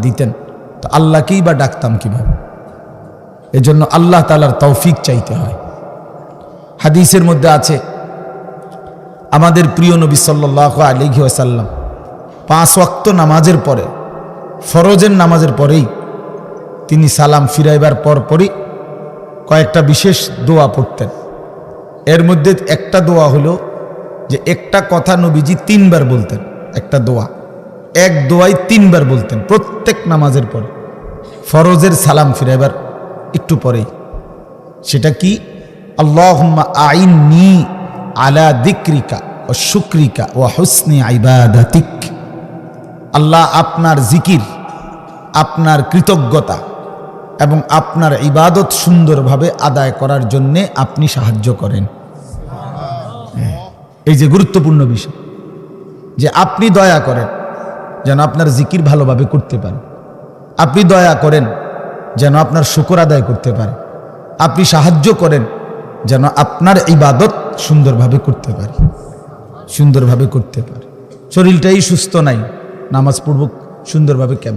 দিতেন। তো আল্লাহকেই বা ডাকতাম কীভাবে? এজন্য আল্লাহ তালার তৌফিক চাইতে হয়। হাদিসের মধ্যে আছে, আমাদের প্রিয় নবী সাল্লাহ আলিহি আসাল্লাম পাঁচ ওয়াক্ত নামাজের পরে, ফরজের নামাজের পরেই তিনি সালাম ফিরাইবার পর পরই কয়েকটা বিশেষ দোয়া পড়তেন। এর মধ্যে একটা দোয়া হলো যে, একটা কথা নবীজি তিনবার বলতেন, একটা দোয়া। এক দোয়াই তিনবার বলতেন, প্রত্যেক নামাজের পরে। ফরজের সালাম ফিরাইবার একটু পরেই। সেটা কি? আল্লাহুম্মা আইননি আলা দিক্রিকা ও শুক্রিকা ও হুসনি আইবাদাতিক আল্লাহ আপনার জিকির, আপনার কৃতজ্ঞতা এবং আপনার ইবাদত সুন্দরভাবে আদায় করার জন্যে আপনি সাহায্য করেন। এই যে গুরুত্বপূর্ণ বিষয়, যে আপনি দয়া করেন যেন আপনার জিকির ভালোভাবে করতে পারে। আপনি দয়া করেন যেন আপনার শুকর আদায় করতে পারে। আপনি সাহায্য করেন যেন আপনার ইবাদত সুন্দরভাবে করতে পারে। সুন্দরভাবে করতে পারে। শরীরটাই সুস্থ নাই, নামাজ পড়ব সুন্দরভাবে কেমন?